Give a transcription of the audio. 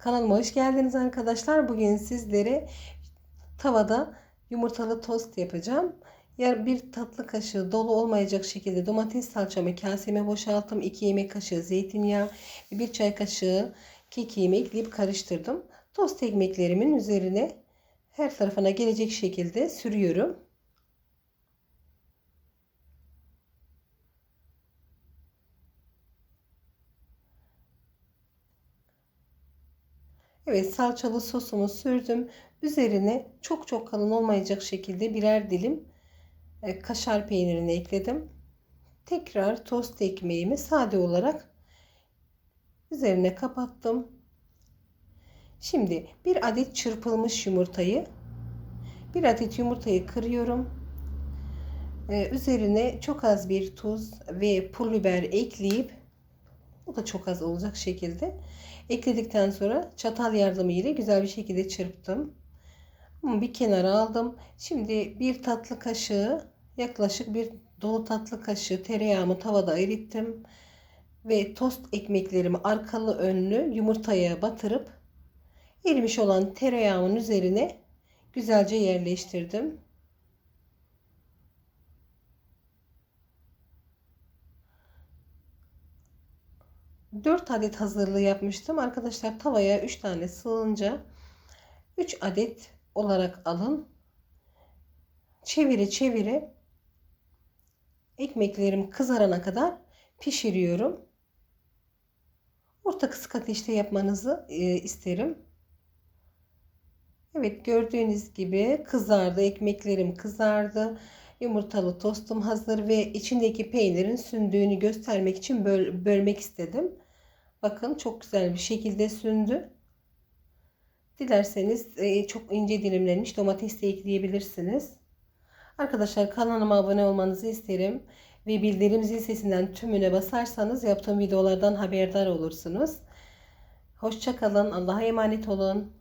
Kanalıma hoş geldiniz arkadaşlar. Bugün sizlere tavada yumurtalı tost yapacağım. Yer bir tatlı kaşığı dolu olmayacak şekilde domates salçamı kaseme boşalttım. 2 yemek kaşığı zeytinyağı ve 1 çay kaşığı kekiğimi ekleyip karıştırdım. Tost ekmeklerimin üzerine her tarafına gelecek şekilde sürüyorum. Evet salçalı sosumu sürdüm. Üzerine çok çok kalın olmayacak şekilde birer dilim e, kaşar peynirini ekledim. Tekrar tost ekmeğimi sade olarak üzerine kapattım. Şimdi bir adet çırpılmış yumurtayı bir adet yumurtayı kırıyorum. Ee, üzerine çok az bir tuz ve pul biber ekleyip o da çok az olacak şekilde ekledikten sonra çatal yardımıyla güzel bir şekilde çırptım. Bunu bir kenara aldım. Şimdi bir tatlı kaşığı yaklaşık bir dolu tatlı kaşığı tereyağımı tavada erittim. Ve tost ekmeklerimi arkalı önlü yumurtaya batırıp erimiş olan tereyağımın üzerine güzelce yerleştirdim. 4 adet hazırlığı yapmıştım. Arkadaşlar tavaya 3 tane sığınca 3 adet olarak alın. Çevire çevire ekmeklerim kızarana kadar pişiriyorum. Orta kısık ateşte yapmanızı e, isterim. Evet gördüğünüz gibi kızardı. Ekmeklerim kızardı. Yumurtalı tostum hazır ve içindeki peynirin sündüğünü göstermek için böl bölmek istedim. Bakın çok güzel bir şekilde sündü. Dilerseniz e, çok ince dilimlenmiş domates de ekleyebilirsiniz. Arkadaşlar kanalıma abone olmanızı isterim. Ve bildirim zil sesinden tümüne basarsanız yaptığım videolardan haberdar olursunuz. Hoşçakalın. Allah'a emanet olun.